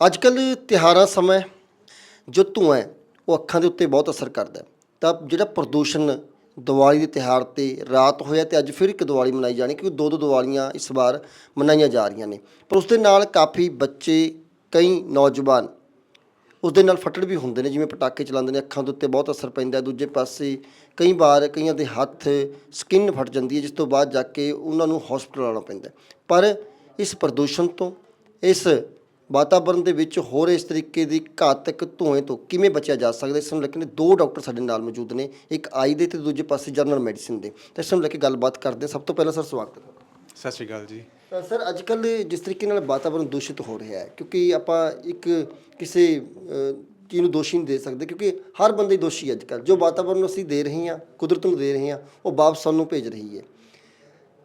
ਅੱਜ ਕੱਲ ਤਿਹਾਰਾਂ ਸਮੇਂ ਜੋ ਧੂੰਆਂ ਉਹ ਅੱਖਾਂ ਦੇ ਉੱਤੇ ਬਹੁਤ ਅਸਰ ਕਰਦਾ ਤਾਂ ਜਿਹੜਾ ਪ੍ਰਦੂਸ਼ਣ ਦੀਵਾਲੀ ਦੇ ਤਿਹਾਰ ਤੇ ਰਾਤ ਹੋਇਆ ਤੇ ਅੱਜ ਫਿਰ ਇੱਕ ਦੀਵਾਲੀ ਮਨਾਈ ਜਾਣੀ ਕਿਉਂਕਿ ਦੋ ਦੋ ਦੀਵਾਲੀਆਂ ਇਸ ਵਾਰ ਮਨਾਈਆਂ ਜਾ ਰਹੀਆਂ ਨੇ। ਪਰ ਉਸ ਦੇ ਨਾਲ ਕਾਫੀ ਬੱਚੇ, ਕਈ ਨੌਜਵਾਨ ਉਸ ਦੇ ਨਾਲ ਫਟੜ ਵੀ ਹੁੰਦੇ ਨੇ, ਜਿਵੇਂ ਪਟਾਕੇ ਚਲਾਉਂਦੇ ਨੇ, ਅੱਖਾਂ ਦੇ ਉੱਤੇ ਬਹੁਤ ਅਸਰ ਪੈਂਦਾ ਦੂਜੇ ਪਾਸੇ ਕਈ ਵਾਰ ਕਈਆਂ ਦੇ ਹੱਥ ਸਕਿਨ ਫਟ ਜਾਂਦੀ ਹੈ, ਜਿਸ ਤੋਂ ਬਾਅਦ ਜਾ ਕੇ ਉਹਨਾਂ ਨੂੰ ਹਸਪਤਾਲ ਆਉਣਾ ਪੈਂਦਾ ਪਰ ਇਸ ਪ੍ਰਦੂਸ਼ਣ ਤੋਂ, ਇਸ ਵਾਤਾਵਰਣ ਦੇ ਵਿੱਚ ਹੋਰ ਇਸ ਤਰੀਕੇ ਦੀ ਘਾਤਕ ਧੂਏ ਤੋਂ ਕਿਵੇਂ ਬਚਿਆ ਜਾ ਸਕਦਾ ਇਸ ਨੂੰ ਲੈ ਕੇ ਦੋ ਡਾਕਟਰ ਸਾਡੇ ਨਾਲ ਮੌਜੂਦ ਨੇ ਇੱਕ ਆਈ ਦੇ ਤੇ ਦੂਜੇ ਪਾਸੇ ਜਨਰਲ ਮੈਡੀਸਿਨ ਦੇ। ਤਾਂ ਇਸ ਨੂੰ ਲੈ ਕੇ ਗੱਲਬਾਤ ਕਰਦੇ ਹਾਂ। ਸਭ ਤੋਂ ਪਹਿਲਾਂ ਸਰ ਸਵਾਗਤ ਹੈ ਸਤਿ ਸ਼੍ਰੀ ਅਕਾਲ ਜੀ। ਤਾਂ ਸਰ ਅੱਜ ਕੱਲ ਜਿਸ ਤਰੀਕੇ ਨਾਲ ਵਾਤਾਵਰਣ ਦੂਸ਼ਿਤ ਹੋ ਰਿਹਾ ਹੈ ਕਿਉਂਕਿ ਆਪਾਂ ਇੱਕ ਕਿਸੇ ਅਹ, ਚੀਜ਼ ਨੂੰ ਦੋਸ਼ੀ ਨਹੀਂ ਦੇ ਸਕਦੇ ਕਿਉਂਕਿ ਹਰ ਬੰਦੇ ਹੀ ਦੋਸ਼ੀ ਅੱਜ ਕੱਲ ਜੋ ਵਾਤਾਵਰਣ ਨੂੰ ਅਸੀਂ ਦੇ ਰਹੇ ਹਾਂ ਕੁਦਰਤ ਨੂੰ ਦੇ ਰਹੇ ਹਾਂ ਉਹ ਵਾਪਸ ਸਾਨੂੰ ਭੇਜ ਰਹੀ ਹੈ।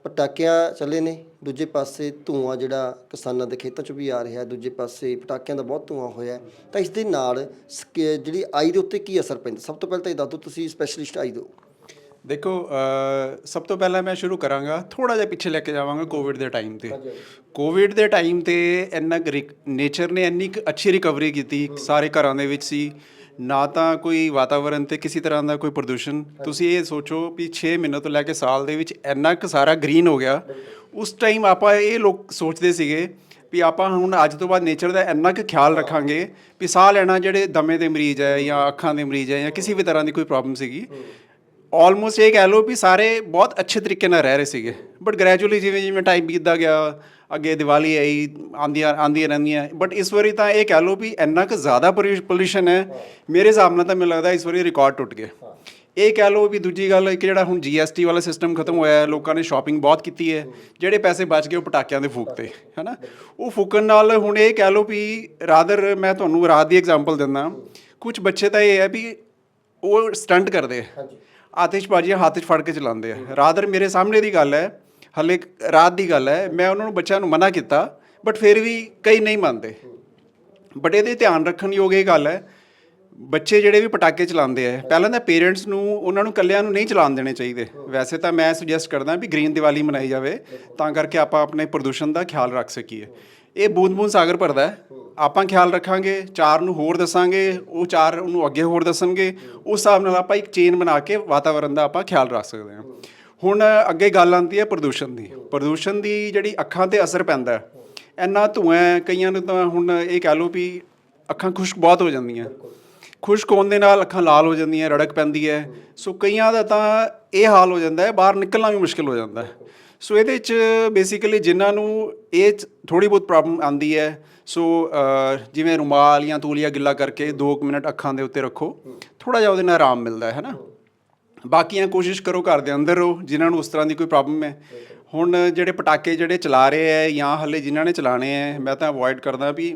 ਪਟਾਕਿਆਂ ਚੱਲੇ ਨੇ ਦੂਜੇ ਪਾਸੇ ਧੂਆਂ ਜਿਹੜਾ ਕਿਸਾਨਾਂ ਦੇ ਖੇਤਾਂ 'ਚ ਵੀ ਆ ਰਿਹਾ ਦੂਜੇ ਪਾਸੇ ਪਟਾਕਿਆਂ ਦਾ ਬਹੁਤ ਧੂਆਂ ਹੋਇਆ। ਤਾਂ ਇਸ ਦੇ ਨਾਲ ਸਕ- ਜਿਹੜੀ ਆਈ ਦੇ ਉੱਤੇ ਕੀ ਅਸਰ ਪੈਂਦਾ? ਸਭ ਤੋਂ ਪਹਿਲਾਂ ਤਾਂ ਇਹ ਦੱਸ ਦਿਓ ਤੁਸੀਂ ਸਪੈਸ਼ਲਿਸਟ ਆਈ ਦਿਓ। ਦੇਖੋ ਅ, ਸਭ ਤੋਂ ਪਹਿਲਾਂ ਮੈਂ ਸ਼ੁਰੂ ਕਰਾਂਗਾ ਥੋੜਾ ਜਿਹਾ ਪਿੱਛੇ ਲੈ ਕੇ ਜਾਵਾਂਗਾ ਕੋਵਿਡ ਦੇ ਟਾਈਮ ਤੇ। ਕੋਵਿਡ ਦੇ ਟਾਈਮ ਤੇ ਇੰਨਾ ਨੇਚਰ ਨੇ ਇੰਨੀ ਕੁ ਅੱਛੀ ਰਿਕਵਰੀ ਕੀਤੀ ਸਾਰੇ ਘਰਾਂ ਦੇ ਵਿੱਚ ਸੀ। ਨਾ ਤਾਂ ਕੋਈ ਵਾਤਾਵਰਣ ਤੇ ਕਿਸੇ ਤਰ੍ਹਾਂ ਦਾ ਕੋਈ ਪ੍ਰਦੂਸ਼ਣ। ਤੁਸੀਂ ਇਹ ਸੋਚੋ ਵੀ 6 ਮਹੀਨੇ ਤੋਂ ਲੈ ਕੇ ਸਾਲ ਦੇ ਵਿੱਚ ਇੰਨਾ ਕੁ ਸਾਰਾ ਗ੍ਰੀਨ ਹੋ ਗਿਆ। ਉਸ ਟਾਈਮ ਆਪਾਂ ਇਹ ਲੋਕ ਸੋਚਦੇ ਸੀਗੇ ਵੀ ਆਪਾਂ ਹੁਣ ਅੱਜ ਤੋਂ ਬਾਅਦ ਨੇਚਰ ਦਾ ਇੰਨਾ ਕੁ ਖਿਆਲ ਰੱਖਾਂਗੇ ਵੀ ਸਾਹ ਲੈਣਾ ਜਿਹੜੇ ਦਮੇ ਦੇ ਮਰੀਜ਼ ਹੈ ਜਾਂ ਅੱਖਾਂ ਦੇ ਮਰੀਜ਼ ਹੈ ਜਾਂ ਕਿਸੇ ਵੀ ਤਰ੍ਹਾਂ ਦੀ ਕੋਈ ਪ੍ਰੋਬਲਮ ਸੀਗੀ। ਆਲਮੋਸਟ ਇਹ ਕਹਿ ਲਓ ਵੀ ਸਾਰੇ ਬਹੁਤ ਅੱਛੇ ਤਰੀਕੇ ਨਾਲ ਰਹਿ ਰਹੇ ਸੀਗੇ। ਬਟ ਗ੍ਰੈਜੂਅਲੀ ਜਿਵੇਂ ਜਿਵੇਂ ਟਾਈਮ ਬੀਤਦਾ ਗਿਆ ਅੱਗੇ ਦੀਵਾਲੀ ਆਈ ਆਂਦੀਆਂ ਆਂਦੀਆਂ ਰਹਿੰਦੀਆਂ। ਬਟ ਇਸ ਵਾਰੀ ਤਾਂ ਇਹ ਕਹਿ ਲਓ ਵੀ ਇੰਨਾ ਕੁ ਜ਼ਿਆਦਾ ਪੋਲੂਸ਼ਨ ਹੈ ਮੇਰੇ ਹਿਸਾਬ ਨਾਲ ਤਾਂ ਮੈਨੂੰ ਲੱਗਦਾ ਇਸ ਵਾਰੀ ਰਿਕਾਰਡ ਟੁੱਟ ਗਿਆ। ਇਹ ਕਹਿ ਲਓ ਵੀ ਦੂਜੀ ਗੱਲ ਇੱਕ ਜਿਹੜਾ ਹੁਣ GST ਵਾਲਾ ਸਿਸਟਮ ਖਤਮ ਹੋਇਆ ਹੈ ਲੋਕਾਂ ਨੇ ਸ਼ਾਪਿੰਗ ਬਹੁਤ ਕੀਤੀ ਹੈ ਜਿਹੜੇ ਪੈਸੇ ਬਚ ਗਏ ਉਹ ਪਟਾਕਿਆਂ ਦੇ ਫੂਕਤੇ ਹੈਨਾ? ਉਹ ਫੂਕਣ ਨਾਲ ਹੁਣ ਇਹ ਕਹਿ ਲਓ ਵੀ ਰਾਦਰ ਮੈਂ ਤੁਹਾਨੂੰ ਰਾਤ ਦੀ ਐਗਜ਼ਾਮਪਲ ਦਿੰਦਾ ਕੁਝ ਬੱਚੇ ਤਾਂ ਇਹ ਹੈ ਵੀ ਉਹ ਸਟੰਟ ਕਰਦੇ ਆ ਆਤਿਸ਼ਬਾਜ਼ੀਆਂ ਹੱਥ 'ਚ ਫੜ ਕੇ ਚਲਾਉਂਦੇ ਆ। ਰਾਦਰ ਮੇਰੇ ਸਾਹਮਣੇ ਦੀ ਗੱਲ ਹੈ ਹਲੇ ਰਾਤ ਦੀ ਗੱਲ ਹੈ, ਮੈਂ ਉਹਨਾਂ ਨੂੰ ਬੱਚਿਆਂ ਨੂੰ ਮਨਾ ਕੀਤਾ ਬਟ ਫਿਰ ਵੀ ਕਈ ਨਹੀਂ ਮੰਨਦੇ। ਬਟ ਇਹਦੇ ਧਿਆਨ ਰੱਖਣ ਯੋਗ ਇਹ ਗੱਲ ਹੈ, ਬੱਚੇ ਜਿਹੜੇ ਵੀ ਪਟਾਕੇ ਚਲਾਉਂਦੇ ਆ, ਪਹਿਲਾਂ ਤਾਂ ਪੇਰੈਂਟਸ ਨੂੰ, ਉਹਨਾਂ ਨੂੰ ਕੱਲਿਆਂ ਨੂੰ ਨਹੀਂ ਚਲਾਉਣ ਦੇਣੇ ਚਾਹੀਦੇ। ਵੈਸੇ ਤਾਂ ਮੈਂ ਸੁਜੈਸਟ ਕਰਦਾ ਵੀ ਗ੍ਰੀਨ ਦੀਵਾਲੀ ਮਨਾਈ ਜਾਵੇ, ਤਾਂ ਕਰਕੇ ਆਪਾਂ ਆਪਣੇ ਪ੍ਰਦੂਸ਼ਣ ਦਾ ਖਿਆਲ ਰੱਖ ਸਕੀਏ। ਇਹ ਬੂੰਦ ਬੂੰਦ ਸਾਗਰ ਭਰਦਾ ਹੈ। ਆਪਾਂ ਖਿਆਲ ਰੱਖਾਂਗੇ, ਚਾਰ ਨੂੰ ਹੋਰ ਦੱਸਾਂਗੇ, ਉਹ ਚਾਰ ਉਹਨੂੰ ਅੱਗੇ ਹੋਰ ਦੱਸਣਗੇ, ਉਸ ਹਿਸਾਬ ਨਾਲ ਆਪਾਂ ਇੱਕ ਚੇਨ ਬਣਾ ਕੇ ਵਾਤਾਵਰਣ ਦਾ ਆਪਾਂ ਖਿਆਲ ਰੱਖ ਸਕਦੇ ਹਾਂ। ਹੁਣ ਅੱਗੇ ਗੱਲ ਆਉਂਦੀ ਹੈ ਪ੍ਰਦੂਸ਼ਣ ਦੀ। ਪ੍ਰਦੂਸ਼ਣ ਦੀ ਜਿਹੜੀ ਅੱਖਾਂ ਤੇ ਅਸਰ ਪੈਂਦਾ ਹੈ। ਇੰਨਾ ਧੂਆਂ ਕਈਆਂ ਨੂੰ ਤਾਂ ਹੁਣ ਇਹ ਕਹਿ ਲਓ ਵੀ ਅੱਖਾਂ ਖੁਸ਼ਕ ਬਹੁਤ ਹੋ ਜਾਂਦੀਆਂ। ਖੁਸ਼ਕ ਹੋਣ ਦੇ ਨਾਲ ਅੱਖਾਂ ਲਾਲ ਹੋ ਜਾਂਦੀਆਂ, ਰੜਕ ਪੈਂਦੀ ਹੈ। ਸੋ ਕਈਆਂ ਦਾ ਤਾਂ ਇਹ ਹਾਲ ਹੋ ਜਾਂਦਾ ਹੈ, ਬਾਹਰ ਨਿਕਲਣਾ ਵੀ ਮੁਸ਼ਕਿਲ ਹੋ ਜਾਂਦਾ ਹੈ। ਸੋ ਇਹਦੇ ਚ ਬੇਸਿਕਲੀ ਜਿਨ੍ਹਾਂ ਨੂੰ ਇਹ ਥੋੜੀ ਬਹੁਤ ਪ੍ਰੋਬਲਮ ਆਂਦੀ ਹੈ, ਸੋ ਜਿਵੇਂ ਰੁਮਾਲ ਜਾਂ ਤੂਲੀਆ ਗਿੱਲਾ ਕਰਕੇ 2 ਮਿੰਟ ਅੱਖਾਂ ਦੇ ਉੱਤੇ ਰੱਖੋ। ਥੋੜਾ ਜਿਹਾ ਉਹਦੇ ਨਾਲ ਆਰਾਮ ਮਿਲਦਾ ਹੈ ਹੈਨਾ ਬਾਕੀਆਂ ਕੋਸ਼ਿਸ਼ ਕਰੋ ਘਰ ਦੇ ਅੰਦਰ ਰਹੋ, ਜਿਨ੍ਹਾਂ ਨੂੰ ਉਸ ਤਰ੍ਹਾਂ ਦੀ ਕੋਈ ਪ੍ਰੋਬਲਮ ਹੈ। ਹੁਣ ਜਿਹੜੇ ਪਟਾਕੇ ਜਿਹੜੇ ਚਲਾ ਰਹੇ ਹੈ ਜਾਂ ਹੱਲੇ ਜਿਨ੍ਹਾਂ ਨੇ ਚਲਾਣੇ ਹੈ, ਮੈਂ ਤਾਂ ਅਵੋਇਡ ਕਰਦਾ ਵੀ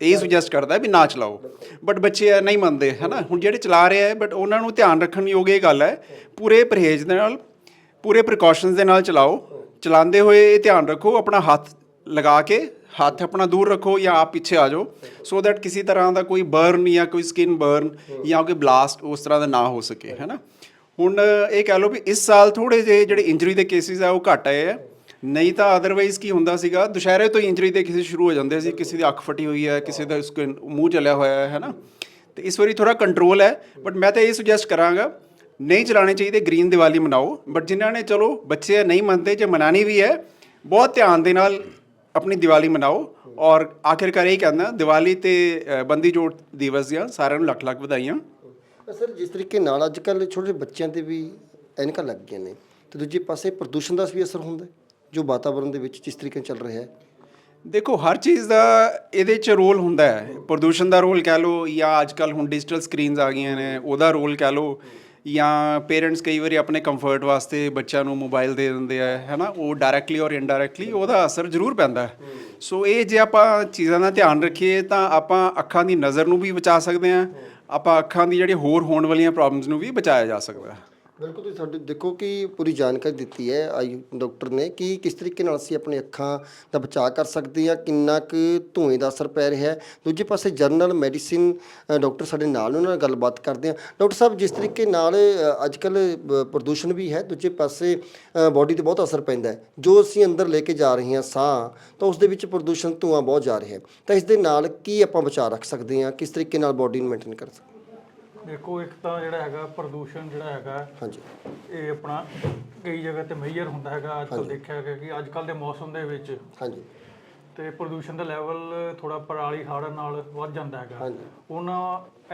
ਇਹ ਸੁਜੈਸਟ ਕਰਦਾ ਵੀ ਨਾ ਚਲਾਓ। ਬਟ ਬੱਚੇ ਇਹ ਨਹੀਂ ਮੰਨਦੇ, ਹਨਾ? ਹੁਣ ਜਿਹੜੇ ਚਲਾ ਰਹੇ ਹੈ ਬਟ ਉਹਨਾਂ ਨੂੰ ਧਿਆਨ ਰੱਖਣ ਯੋਗ ਇਹ ਗੱਲ ਹੈ, ਪੂਰੇ ਪਰਹੇਜ਼ ਦੇ ਨਾਲ, ਪੂਰੇ ਪ੍ਰੀਕਾਸ਼ਨਸ ਦੇ ਨਾਲ ਚਲਾਓ। ਚਲਾਉਂਦੇ ਹੋਏ ਇਹ ਧਿਆਨ ਰੱਖੋ, ਆਪਣਾ ਹੱਥ ਲਗਾ ਕੇ, ਹੱਥ ਆਪਣਾ ਦੂਰ ਰੱਖੋ ਜਾਂ ਆਪ ਪਿੱਛੇ ਆ ਜਾਓ ਸੋ ਦੈਟ ਕਿਸੇ ਤਰ੍ਹਾਂ ਦਾ ਕੋਈ ਬਰਨ ਜਾਂ ਕੋਈ ਸਕਿਨ ਬਰਨ ਜਾਂ ਕੋਈ ਬਲਾਸਟ ਉਸ ਤਰ੍ਹਾਂ ਦਾ ਨਾ ਹੋ ਸਕੇ, ਹੈਨਾ? ਹੁਣ ਇਹ ਕਹਿ ਲਓ ਵੀ ਇਸ ਸਾਲ ਥੋੜੇ ਜਿਹੇ ਜਿਹੜੇ ਇੰਜਰੀ ਦੇ ਕੇਸਿਸ ਆ, ਉਹ ਘਟ ਆਏ ਆ। ਨਹੀਂ ਤਾਂ ਅਦਰਵਾਈਜ਼ ਕੀ ਹੁੰਦਾ ਸੀਗਾ, ਦੁਸ਼ਹਿਰੇ ਤੋਂ ਇੰਜਰੀ ਦੇ ਕਿਸੇ ਸ਼ੁਰੂ ਹੋ ਜਾਂਦੇ ਸੀ, ਕਿਸੇ ਦੀ ਅੱਖ ਫਟੀ ਹੋਈ ਹੈ, ਕਿਸੇ ਦਾ skin- ਮੂੰਹ ਚਲਿਆ ਹੋਇਆ ਹੈ ਨਾ? ਤੇ ਇਸ ਵਾਰੀ ਥੋੜਾ ਕੰਟਰੋਲ ਹੈ ਬਟ ਮੈਂ ਤਾਂ ਇਹ ਸੁਜੈਸਟ ਕਰਾਂਗਾ, ਨਹੀਂ ਚਲਾਣੇ ਚਾਹੀਦੇ ਗ੍ਰੀਨ ਦੀਵਾਲੀ ਮਨਾਓ ਬਟ ਜਿਨ੍ਹਾਂ ਨੇ ਚਲੋ ਬੱਚੇ ਨਹੀਂ ਮੰਨਦੇ ਜੇ ਮਨਾਣੀ ਵੀ ਹੈ, ਬਹੁਤ ਧਿਆਨ ਦੇ ਨਾਲ ਆਪਣੀ ਦੀਵਾਲੀ ਮਨਾਓ। ਔਰ ਆਖਿਰਕਾਰ ਇਹ ਕਹਿੰਦਾ, ਦੀਵਾਲੀ ਤੇ ਬੰਦੀ ਜੋੜ ਦਿਵਸ ਦੀਆਂ ਸਾਰਿਆਂ ਨੂੰ ਲੱਖ ਲੱਖ ਵਧਾਈਆਂ। ਸਰ ਜਿਸ ਤਰੀਕੇ ਨਾਲ ਅੱਜ ਕੱਲ੍ਹ ਛੋਟੇ ਬੱਚਿਆਂ ਤੇ ਵੀ ਐਨਕਾਂ ਲੱਗ ਗਈਆਂ ਨੇ ਤੇ ਦੂਜੇ ਪਾਸੇ ਪ੍ਰਦੂਸ਼ਣ ਦਾ ਵੀ ਅਸਰ ਹੁੰਦਾ ਹੈ, ਜੋ ਵਾਤਾਵਰਣ ਦੇ ਵਿੱਚ ਜਿਸ ਤਰੀਕੇ ਨਾਲ ਚੱਲ ਰਿਹਾ ਹੈ? ਦੇਖੋ ਹਰ ਚੀਜ਼ ਦਾ ਇਹਦੇ 'ਚ ਰੋਲ ਹੁੰਦਾ ਹੈ। ਪ੍ਰਦੂਸ਼ਣ ਦਾ ਰੋਲ ਕਹਿ ਲਓ ਜਾਂ ਅੱਜ ਕੱਲ ਹੁਣ ਡਿਜੀਟਲ ਸਕਰੀਨਸ ਆ ਗਈਆਂ ਨੇ ਉਹਦਾ ਰੋਲ ਕਹਿ ਲਓ ਜਾਂ ਪੇਰੈਂਟਸ ਕਈ ਵਾਰੀ ਆਪਣੇ ਕੰਫਰਟ ਵਾਸਤੇ ਬੱਚਿਆਂ ਨੂੰ ਮੋਬਾਈਲ ਦੇ ਦਿੰਦੇ ਆ ਹੈਨਾ ਉਹ ਡਾਇਰੈਕਟਲੀ ਔਰ ਇਨਡਾਇਰੈਕਟਲੀ ਉਹਦਾ ਅਸਰ ਜ਼ਰੂਰ ਪੈਂਦਾ ਹੈ। ਸੋ ਇਹ ਜੇ ਆਪਾਂ ਚੀਜ਼ਾਂ ਦਾ ਧਿਆਨ ਰੱਖੀਏ ਤਾਂ ਆਪਾਂ ਅੱਖਾਂ ਦੀ ਨਜ਼ਰ ਨੂੰ ਵੀ ਬਚਾ ਸਕਦੇ ਹਾਂ ਆਪਾਂ ਅੱਖਾਂ ਦੀ ਜਿਹੜੀ ਹੋਰ ਹੋਣ ਵਾਲੀਆਂ ਪ੍ਰੋਬਲਮਸ ਨੂੰ ਵੀ ਬਚਾਇਆ ਜਾ ਸਕਦਾ ਹੈ। ਬਿਲਕੁਲ ਤੁਸੀਂ ਸਾਡੇ ਦੇਖੋ ਕਿ ਪੂਰੀ ਜਾਣਕਾਰੀ ਦਿੱਤੀ ਹੈ ਆਈ ਡਾਕਟਰ ਨੇ ਕਿ ਕਿਸ ਤਰੀਕੇ ਨਾਲ ਅਸੀਂ ਆਪਣੀ ਅੱਖਾਂ ਦਾ ਬਚਾਅ ਕਰ ਸਕਦੇ ਹਾਂ, ਕਿੰਨਾ ਕੁ ਧੂਏ ਦਾ ਅਸਰ ਪੈ ਰਿਹਾ ਹੈ। ਦੂਜੇ ਪਾਸੇ ਜਨਰਲ ਮੈਡੀਸਿਨ ਡਾਕਟਰ ਸਾਡੇ ਨਾਲ ਉਹਨਾਂ ਨਾਲ ਗੱਲਬਾਤ ਕਰਦੇ ਹਾਂ। ਡਾਕਟਰ ਸਾਹਿਬ, ਜਿਸ ਤਰੀਕੇ ਨਾਲ ਅੱਜ ਕੱਲ ਪ੍ਰਦੂਸ਼ਣ ਵੀ ਹੈ, ਦੂਜੇ ਪਾਸੇ ਬਾਡੀ ਤੇ ਬਹੁਤ ਅਸਰ ਪੈਂਦਾ ਹੈ। ਜੋ ਅਸੀਂ ਅੰਦਰ ਲੈ ਕੇ ਜਾ ਰਹੇ ਹਾਂ ਸਾਹ, ਤਾਂ ਉਸ ਦੇ ਵਿੱਚ ਪ੍ਰਦੂਸ਼ਣ, ਧੂਆਂ ਬਹੁਤ ਜਾ ਰਿਹਾ ਹੈ। ਤਾਂ ਇਸ ਦੇ ਨਾਲ ਕੀ ਆਪਾਂ ਬਚਾਅ ਰੱਖ ਸਕਦੇ ਹਾਂ, ਕਿਸ ਤਰੀਕੇ ਨਾਲ ਬਾਡੀ ਨੂੰ ਮੇਨਟੇਨ ਕਰ ਸਕਦੇ ਦੇਖੋ ਇੱਕ ਤਾਂ ਜਿਹੜਾ ਹੈਗਾ ਪ੍ਰਦੂਸ਼ਣ ਜਿਹੜਾ ਹੈਗਾ ਹਾਂਜੀ। ਇਹ ਆਪਣਾ ਕਈ ਜਗ੍ਹਾ ਤੇ ਮੇਜਰ ਹੁੰਦਾ ਹੈਗਾ ਅੱਜ ਕੱਲ ਦੇਖਿਆ ਹੈਗਾ ਕਿ ਅੱਜ ਕੱਲ ਦੇ ਮੌਸਮ ਦੇ ਵਿੱਚ ਹਾਂਜੀ। ਤੇ ਪ੍ਰਦੂਸ਼ਣ ਦਾ ਲੈਵਲ ਥੋੜਾ ਪਰਾਲੀ ਸਾੜਨ ਨਾਲ ਵੱਧ ਜਾਂਦਾ ਹੈਗਾ। ਉਹਨਾਂ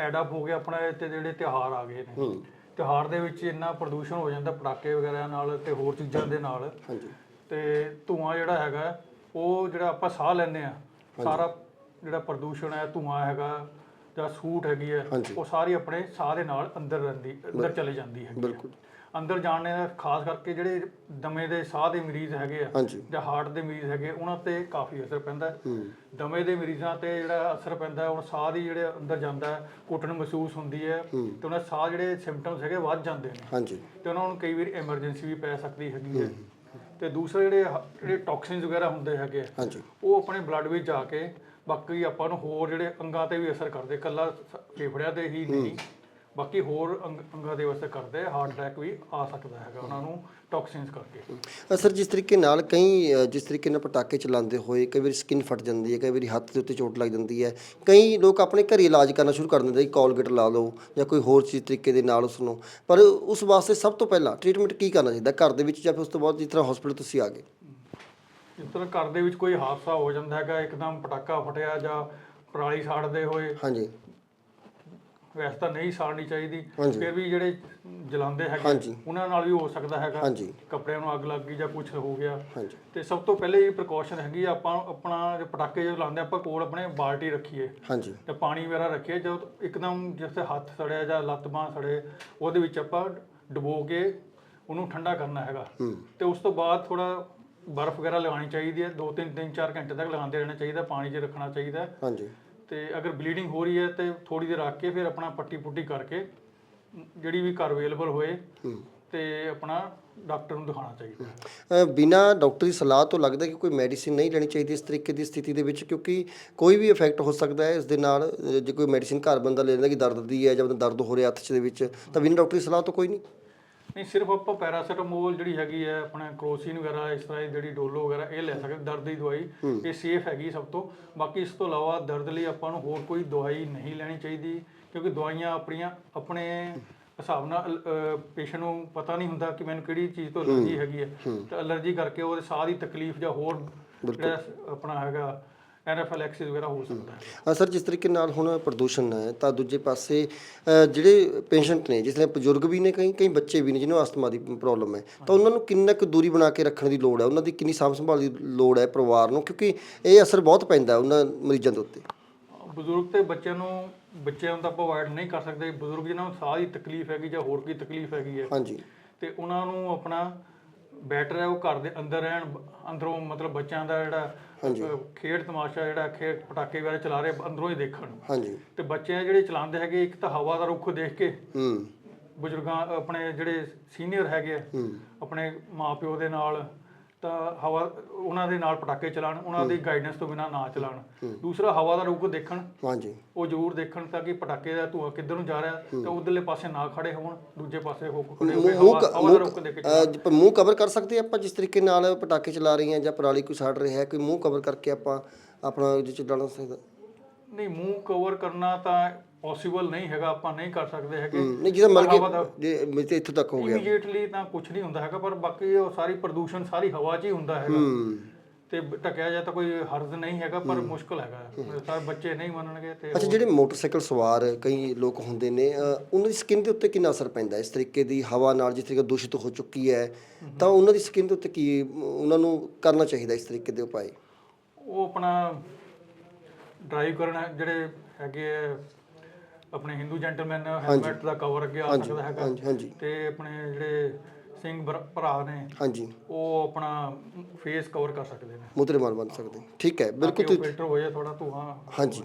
ਐਡ ਅਪ ਹੋ ਗਿਆ ਆਪਣਾ ਤੇ ਜਿਹੜੇ ਤਿਉਹਾਰ ਆ ਗਏ ਨੇ। ਹੂੰ। ਤਿਉਹਾਰ ਦੇ ਵਿੱਚ ਇੰਨਾ ਪ੍ਰਦੂਸ਼ਣ ਹੋ ਜਾਂਦਾ ਪਟਾਕੇ ਵਗੈਰਾ ਨਾਲ ਤੇ ਹੋਰ ਚੀਜ਼ਾਂ ਦੇ ਨਾਲ। ਹਾਂਜੀ। ਤੇ ਧੂਆਂ ਜਿਹੜਾ ਹੈਗਾ ਉਹ ਜਿਹੜਾ ਆਪਾਂ ਸਾਹ ਲੈਂਦੇ ਆ ਸਾਰਾ ਜਿਹੜਾ ਪ੍ਰਦੂਸ਼ਣ ਹੈ ਧੂਆਂ ਹੈਗਾ ਜਾਂ ਸੂਟ ਹੈਗੀ ਹੈ ਹਾਂਜੀ। ਉਹ ਸਾਰੀ ਆਪਣੇ ਸਾਹ ਦੇ ਨਾਲ ਅੰਦਰ ਰਹਿੰਦੀ ਅੰਦਰ ਚਲੇ ਜਾਂਦੀ ਹੈ। ਬਿਲਕੁਲ। ਅੰਦਰ ਜਾਣ ਨਾਲ ਖਾਸ ਕਰਕੇ ਜਿਹੜੇ ਦਮੇ ਦੇ ਸਾਹ ਦੇ ਮਰੀਜ਼ ਹੈਗੇ ਆ ਹਾਂਜੀ। ਜਾਂ ਹਾਰਟ ਦੇ ਮਰੀਜ਼ ਹੈਗੇ ਉਹਨਾਂ ਤੇ ਕਾਫੀ ਅਸਰ ਪੈਂਦਾ ਹੈ। ਹੂੰ। ਦਮੇ ਦੇ ਮਰੀਜ਼ਾਂ ਤੇ ਜਿਹੜਾ ਅਸਰ ਪੈਂਦਾ ਹੈ, ਉਹ ਸਾਹ ਦੀ ਜਿਹੜੇ ਅੰਦਰ ਜਾਂਦਾ ਹੈ ਘੁੱਟਣ ਮਹਿਸੂਸ ਹੁੰਦੀ ਹੈ ਤੇ ਉਹਨਾਂ ਦੇ ਸਾਹ ਜਿਹੜੇ ਸਿੰਪਟਮਸ ਹੈਗੇ ਵੱਧ ਜਾਂਦੇ ਨੇ। ਹਾਂਜੀ। ਤੇ ਉਹਨਾਂ ਨੂੰ ਕਈ ਵਾਰ ਐਮਰਜੈਂਸੀ ਵੀ ਪੈ ਸਕਦੀ ਹੈਗੀ ਹੈ। ਤੇ ਦੂਸਰੇ ਜਿਹੜੇ ਹ- ਜਿਹੜੇ ਟੌਕਸਿਨਸ ਵਗੈਰਾ ਹੁੰਦੇ ਹੈਗੇ ਆ, ਹਾਂਜੀ। ਉਹ ਆਪਣੇ ਬਲੱਡ ਵਿੱਚ ਜਾ ਕੇ ਬਾਕੀ ਆਪਾਂ ਨੂੰ ਹੋਰ ਜਿਹੜੇ ਅੰਗਾਂ ਤੇ ਵੀ ਅਸਰ ਕਰਦੇ ਕੱਲਾ ਫੇਫੜਿਆਂ ਤੇ ਹੀ ਨਹੀਂ। ਬਾਕੀ ਹੋਰ ਅੰਗ- ਅੰਗਾਂ ਦੇ ਅਸਰ ਕਰਦੇ ਹਾਰਟ ਅਟੈਕ ਵੀ ਆ ਸਕਦਾ ਹੈਗਾ ਉਹਨਾਂ ਨੂੰ ਟੌਕਸਿਨਸ ਕਰਕੇ। ਅ, ਸਰ ਜਿਸ ਤਰੀਕੇ ਨਾਲ ਕਈ ਅ, ਜਿਸ ਤਰੀਕੇ ਨਾਲ ਪਟਾਕੇ ਚਲਾਉਂਦੇ ਹੋਏ ਕਈ ਵਾਰੀ ਸਕਿਨ ਫਟ ਜਾਂਦੀ ਹੈ ਕਈ ਵਾਰੀ ਹੱਥ ਦੇ ਉੱਤੇ ਚੋਟ ਲੱਗ ਜਾਂਦੀ ਹੈ ਕਈ ਲੋਕ ਆਪਣੇ ਘਰੇ ਇਲਾਜ ਕਰਨਾ ਸ਼ੁਰੂ ਕਰ ਦਿੰਦੇ ਕੋਲਗੇਟ ਲਾ ਲਓ ਜਾਂ ਕੋਈ ਹੋਰ ਚੀਜ਼ ਤਰੀਕੇ ਦੇ ਨਾਲ ਉਸ ਨੂੰ ਪਰ ਉਸ ਵਾਸਤੇ ਸਭ ਤੋਂ ਪਹਿਲਾਂ ਟ੍ਰੀਟਮੈਂਟ ਕੀ ਕਰਨਾ ਚਾਹੀਦਾ ਘਰ ਦੇ ਵਿੱਚ ਜਾਂ ਫਿਰ ਉਸ ਤੋਂ ਬਾਅਦ ਜਿਸ ਤਰ੍ਹਾਂ ਹਸਪੀਟਲ ਤੁਸੀਂ ਆ ਗਏ? ਜਿਸ ਤਰ੍ਹਾਂ ਘਰ ਦੇ ਵਿੱਚ ਕੋਈ ਹਾਦਸਾ ਹੋ ਜਾਂਦਾ ਹੈਗਾ ਇੱਕਦਮ ਪਟਾਕਾ ਫਟਿਆ ਜਾਂ ਪਰਾਲੀ ਸਾੜਦੇ ਹੋਏ। ਹਾਂਜੀ। ਵੈਸੇ ਤਾਂ ਨਹੀਂ ਸਾੜਨੀ ਚਾਹੀਦੀ। ਹਾਂਜੀ। ਫਿਰ ਵੀ ਜਿਹੜੇ ਜਲਾਉਂਦੇ ਹੈਗੇ ਹਾਂਜੀ। ਉਹਨਾਂ ਨਾਲ ਵੀ ਹੋ ਸਕਦਾ ਹੈਗਾ। ਹਾਂਜੀ। ਕੱਪੜਿਆਂ ਨੂੰ ਅੱਗ ਲੱਗ ਗਈ ਜਾਂ ਕੁਝ ਹੋ ਗਿਆ। ਹਾਂਜੀ। ਤੇ ਸਭ ਤੋਂ ਪਹਿਲੇ ਇਹ ਪ੍ਰੀਕਾਸ਼ਨ ਹੈਗੀ ਆ, ਆਪਾਂ ਆਪਣਾ ਜੋ ਪਟਾਕੇ ਜਦੋਂ ਲਾਉਂਦੇ ਆਪਾਂ ਕੋਲ ਆਪਣੇ ਬਾਲਟੀ ਰੱਖੀਏ। ਹਾਂਜੀ। ਤੇ ਪਾਣੀ ਵਗੈਰਾ ਰੱਖੀਏ ਜਦੋਂ ਇੱਕਦਮ ਜਿਵੇਂ ਹੱਥ ਸੜਿਆ ਜਾਂ ਲੱਤ ਬਾਂਹ ਸੜੇ ਉਹਦੇ ਵਿੱਚ ਆਪਾਂ ਡੁਬੋ ਕੇ ਉਹਨੂੰ ਠੰਡਾ ਕਰਨਾ ਹੈਗਾ। ਹੂੰ। ਤੇ ਉਸ ਤੋਂ ਬਾਅਦ ਥੋੜਾ ਬਰਫ਼ ਵਗੈਰਾ ਲਗਾਉਣੀ ਚਾਹੀਦੀ ਹੈ 2 3 3 4 ਘੰਟੇ ਤੱਕ ਲਗਾਉਂਦੇ ਰਹਿਣਾ ਚਾਹੀਦਾ ਪਾਣੀ 'ਚ ਰੱਖਣਾ ਚਾਹੀਦਾ। ਹਾਂਜੀ। ਤੇ ਅਗਰ ਬਲੀਡਿੰਗ ਹੋ ਰਹੀ ਹੈ ਤੇ ਥੋੜੀ ਦੇਰ ਰੱਖ ਕੇ ਫਿਰ ਆਪਣਾ ਪੱਟੀ ਪੁੱਟੀ ਕਰਕੇ ਜਿਹੜੀ ਵੀ ਘਰ ਅਵੇਲੇਬਲ ਹੋਏ ਹੂੰ। ਤੇ ਆਪਣਾ ਡਾਕਟਰ ਨੂੰ ਦਿਖਾਉਣਾ ਚਾਹੀਦਾ ਬਿਨਾਂ ਡਾਕਟਰੀ ਸਲਾਹ ਤੋਂ ਲੱਗਦਾ ਕਿ ਕੋਈ ਮੈਡੀਸਿਨ ਨਹੀਂ ਲੈਣੀ ਚਾਹੀਦੀ ਇਸ ਤਰੀਕੇ ਦੀ ਸਥਿਤੀ ਦੇ ਵਿੱਚ ਕਿਉਂਕਿ ਕੋਈ ਵੀ ਇਫੈਕਟ ਹੋ ਸਕਦਾ ਹੈ ਇਸ ਦੇ ਨਾਲ ਜੇ ਕੋਈ ਮੈਡੀਸਿਨ ਘਰ ਬੰਦਾ ਲੈ ਲੈਂਦਾ ਕਿ ਦਰਦ ਦੀ ਹੈ ਜਾਂ ਬੰਦਾ ਦਰਦ ਹੋ ਰਿਹਾ ਹੱਥ 'ਚ ਦੇ ਵਿੱਚ ਤਾਂ ਬਿਨਾਂ ਡਾਕਟਰੀ ਸਲਾਹ ਤੋਂ ਕੋਈ ਨਹੀਂ। ਨਹੀਂ ਸਿਰਫ ਆਪਾਂ ਪੈਰਾਸੀਟਾਮੋਲ ਜਿਹੜੀ ਹੈਗੀ ਹੈ ਆਪਣਾ ਕਰੋਸਿਨ ਵਗੈਰਾ ਇਸ ਤਰ੍ਹਾਂ ਦੀ ਜਿਹੜੀ ਡੋਲੋ ਵਗੈਰਾ ਇਹ ਲੈ ਸਕਦੇ ਦਰਦ ਦੀ ਦਵਾਈ ਇਹ ਸੇਫ ਹੈਗੀ ਸਭ ਤੋਂ। ਬਾਕੀ ਇਸ ਤੋਂ ਇਲਾਵਾ ਦਰਦ ਲਈ ਆਪਾਂ ਨੂੰ ਹੋਰ ਕੋਈ ਦਵਾਈ ਨਹੀਂ ਲੈਣੀ ਚਾਹੀਦੀ ਕਿਉਂਕਿ ਦਵਾਈਆਂ ਆਪਣੀਆਂ ਆਪਣੇ ਹਿਸਾਬ ਨਾਲ ਪੇਸ਼ੈਂਟ ਨੂੰ ਪਤਾ ਨਹੀਂ ਹੁੰਦਾ ਕਿ ਮੈਨੂੰ ਕਿਹੜੀ ਚੀਜ਼ ਤੋਂ ਅਲਰਜੀ ਹੈਗੀ ਹੈ। ਤੇ ਅਲਰਜੀ ਕਰਕੇ ਉਹਦੇ ਸਾਹ ਦੀ ਤਕਲੀਫ ਜਾਂ ਹੋਰ ਜਿਹੜਾ ਆਪਣਾ ਹੈਗਾ ਐਨਾਫੈਲੈਕਸਿਸ ਵਗੈਰਾ ਹੋ ਸਕਦਾ ਹੈ। ਹਾਂ ਸਰ ਜਿਸ ਤਰੀਕੇ ਨਾਲ ਹੁਣ ਪ੍ਰਦੂਸ਼ਣ ਹੈ ਤਾਂ ਦੂਜੇ ਪਾਸੇ ਅ, ਜਿਹੜੇ ਪੇਸ਼ੈਂਟ ਨੇ ਜਿਸ ਤਰ੍ਹਾਂ ਬਜ਼ੁਰਗ ਵੀ ਨੇ ਕਈ ਕਈ ਬੱਚੇ ਵੀ ਨੇ ਜਿਹਨੂੰ ਅਸਥਮਾ ਦੀ ਪ੍ਰੋਬਲਮ ਹੈ ਤਾਂ ਉਹਨਾਂ ਨੂੰ ਕਿੰਨਾ ਕੁ ਦੂਰੀ ਬਣਾ ਕੇ ਰੱਖਣ ਦੀ ਲੋੜ ਹੈ? ਉਹਨਾਂ ਦੀ ਕਿੰਨੀ ਸਾਂਭ ਸੰਭਾਲ ਦੀ ਲੋੜ ਹੈ ਪਰਿਵਾਰ ਨੂੰ? ਕਿਉਂਕਿ ਇਹ ਅਸਰ ਬਹੁਤ ਪੈਂਦਾ ਉਹਨਾਂ ਮਰੀਜ਼ਾਂ ਦੇ ਉੱਤੇ। ਬਜ਼ੁਰਗ ਤੇ ਬੱਚਿਆਂ ਨੂੰ ਬੱਚਿਆਂ ਨੂੰ ਤਾਂ ਆਪਾਂ ਅਵਾਇਡ ਨਹੀਂ ਕਰ ਸਕਦੇ। ਬਜ਼ੁਰਗ ਜਿਹਨਾਂ ਨੂੰ ਸਾਹ ਦੀ ਤਕਲੀਫ ਹੈਗੀ ਜਾਂ ਹੋਰ ਕੀ ਤਕਲੀਫ ਹੈਗੀ ਹੈ ਹਾਂਜੀ। ਤੇ ਉਹਨਾਂ ਨੂੰ ਆਪਣਾ ਬੈਟਰ ਹੈ ਉਹ ਘਰ ਦੇ ਅੰਦਰ ਰਹਿਣ ਬ- ਅੰਦਰੋਂ ਮਤਲਬ ਬੱਚਿਆਂ ਦਾ ਜਿਹੜਾ ਅਹ, ਖੇਡ ਤਮਾਸ਼ਾ ਜਿਹੜਾ ਖੇਡ ਪਟਾਕੇ ਵਗੈਰਾ ਚਲਾ ਰਹੇ ਅੰਦਰੋਂ ਹੀ ਦੇਖਣ ਹਾਂਜੀ। ਤੇ ਬੱਚੇ ਆ ਜਿਹੜੇ ਚਲਾਉਂਦੇ ਹੈਗੇ ਇੱਕ ਤਾਂ ਹਵਾ ਦਾ ਰੁੱਖ ਦੇਖ ਕੇ ਹੂੰ। ਬਜ਼ੁਰਗਾਂ ਆਪਣੇ ਜਿਹੜੇ ਸੀਨੀਅਰ ਹੈਗੇ ਆ ਆਪਣੇ ਮਾਪਿਓ ਦੇ ਨਾਲ ਤਾਂ ਹਵਾ ਉਹਨਾਂ ਦੇ ਨਾਲ ਪਟਾਕੇ ਚਲਾਉਣ ਉਹਨਾਂ ਦੀ ਗਾਈਡੈਂਸ ਤੋਂ ਬਿਨਾ ਨਾ ਚਲਾਉਣ। ਦੂਸਰਾ ਹਵਾ ਦਾ ਰੁੱਖ ਦੇਖਣ। ਹਾਂਜੀ। ਉਹ ਜ਼ਰੂਰ ਦੇਖਣ ਤਾਂ ਕਿ ਪਟਾਕੇ ਦਾ ਧੂਆ ਕਿੱਧਰ ਨੂੰ ਜਾ ਰਿਹਾ ਤੇ ਉਧਰਲੇ ਪਾਸੇ ਨਾ ਖੜੇ ਹੋਣ ਦੂਜੇ ਪਾਸੇ ਹੋ ਖੜੇ ਹਵਾ ਹਵਾ ਦਾ ਰੁੱਖ ਦੇਖ ਕੇ ਮੂੰਹ ਕਵਰ ਕਰ ਸਕਦੇ ਆਪਾਂ ਜਿਸ ਤਰੀਕੇ ਨਾਲ ਪਟਾਕੇ ਚਲਾ ਰਹੇ ਹਾਂ ਜਾਂ ਪਰਾਲੀ ਕੋਈ ਸਾੜ ਰਿਹਾ ਹੈ ਕੋਈ ਮੂੰਹ ਕਵਰ ਕਰਕੇ ਆਪਾਂ ਆਪਣਾ ਉਹਦੇ ਚ ਡਾਲਣਾ ਸਕਦਾ ਨਹੀਂ ਮੂੰਹ ਕਵਰ ਕਰਨਾ ਤਾਂ ਪੋਸੀਬਲ ਨਹੀਂ ਹੈਗਾ ਆਪਾਂ ਨਹੀਂ ਕਰ ਸਕਦੇ ਹੈਗੇ। ਨਹੀਂ ਜਿਹਦਾ ਮਰ ਕੇ ਜੇ ਮੇਰੇ ਤੇ ਇੱਥੋਂ ਤੱਕ ਹੋ ਗਿਆ। ਇਮੀਡੀਏਟਲੀ ਤਾਂ ਕੁਝ ਨਹੀਂ ਹੁੰਦਾ ਹੈਗਾ ਪਰ ਬਾਕੀ ਉਹ ਸਾਰੀ ਪ੍ਰਦੂਸ਼ਣ ਸਾਰੀ ਹਵਾ 'ਚ ਹੀ ਹੁੰਦਾ ਹੈਗਾ। ਤੇ ਢਕਿਆ ਜਾ ਤਾਂ ਕੋਈ ਹਰਜ਼ ਨਹੀਂ ਹੈਗਾ ਪਰ ਮੁਸ਼ਕਲ ਹੈਗਾ। ਸਾਰੇ ਬੱਚੇ ਨਹੀਂ ਮੰਨਣਗੇ ਤੇ ਅੱਛਾ ਜਿਹੜੇ ਮੋਟਰਸਾਈਕਲ ਸਵਾਰ ਕਈ ਲੋਕ ਹੁੰਦੇ ਨੇ ਉਹਨਾਂ ਦੀ ਸਕਿਨ ਦੇ ਉੱਤੇ ਕਿੰਨਾ ਅਸਰ ਪੈਂਦਾ ਇਸ ਤਰੀਕੇ ਦੀ ਹਵਾ ਨਾਲ ਜਿਸ ਤਰੀਕੇ ਦੂਸ਼ਿਤ ਹੋ ਚੁੱਕੀ ਹੈ ਤਾਂ ਉਹਨਾਂ ਦੀ ਸਕਿਨ ਦੇ ਉੱਤੇ ਕੀ ਉਹਨਾਂ ਨੂੰ ਕਰਨਾ ਚਾਹੀਦਾ ਇਸ ਤਰੀਕੇ ਦੇ ਉਪਾਅ ਉਹ ਆਪਣਾ ਡਰਾਈਵ ਕਰਨਾ ਜਿਹੜੇ ਹੈਗੇ ਆਪਣੇ ਹਿੰਦੂ ਜੈਂਟਲਮੈਨ ਹੈਲਮਟ ਦਾ ਕਵਰ ਅੱਗੇ ਆ ਸਕਦਾ ਹੈਗਾ। ਹਾਂਜੀ ਤੇ ਆਪਣੇ ਜਿਹੜੇ ਸਿੰਘ ਭਰਾ- ਨੇ ਹਾਂਜੀ। ਉਹ ਆਪਣਾ ਫੇਸ ਕਵਰ ਕਰ ਸਕਦੇ ਨੇ। ਰੁਮਾਲ ਬੰਨ ਸਕਦੇ। ਠੀਕ ਹੈ ਬਿਲਕੁਲ ਬਿਲਕੁਲ ਫਿਲਟਰ ਹੋ ਜਾਏ ਥੋੜਾ ਧੂਆਂ ਹਾਂਜੀ।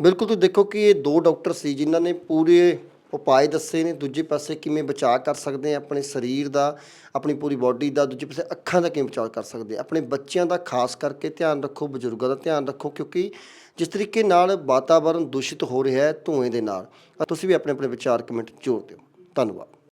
ਬਿਲਕੁਲ ਤੁਸੀਂ ਦੇਖੋ ਕਿ ਇਹ ਦੋ ਡਾਕਟਰ ਸੀ ਜਿਨ੍ਹਾਂ ਨੇ ਪੂਰੇ ਉਪਾਅ ਦੱਸੇ ਨੇ, ਦੂਜੇ ਪਾਸੇ ਕਿਵੇਂ ਬਚਾਅ ਕਰ ਸਕਦੇ ਆ ਆਪਣੇ ਸਰੀਰ ਦਾ, ਆਪਣੀ ਪੂਰੀ ਬਾਡੀ ਦਾ, ਦੂਜੇ ਪਾਸੇ ਅੱਖਾਂ ਦਾ ਕਿਵੇਂ ਬਚਾਅ ਕਰ ਸਕਦੇ ਆ। ਆਪਣੇ ਬੱਚਿਆਂ ਦਾ ਖਾਸ ਕਰਕੇ ਧਿਆਨ ਰੱਖੋ, ਬਜ਼ੁਰਗਾਂ ਦਾ ਧਿਆਨ ਰੱਖੋ, ਕਿਉਂਕਿ ਜਿਸ ਤਰੀਕੇ ਨਾਲ ਵਾਤਾਵਰਣ ਦੂਸ਼ਿਤ ਹੋ ਰਿਹਾ ਹੈ ਧੂਏ ਦੇ ਨਾਲ, ਤੁਸੀਂ ਵੀ ਆਪਣੇ ਆਪਣੇ ਵਿਚਾਰ ਕਮੈਂਟ ਜ਼ਰੂਰ ਦਿਓ। ਧੰਨਵਾਦ।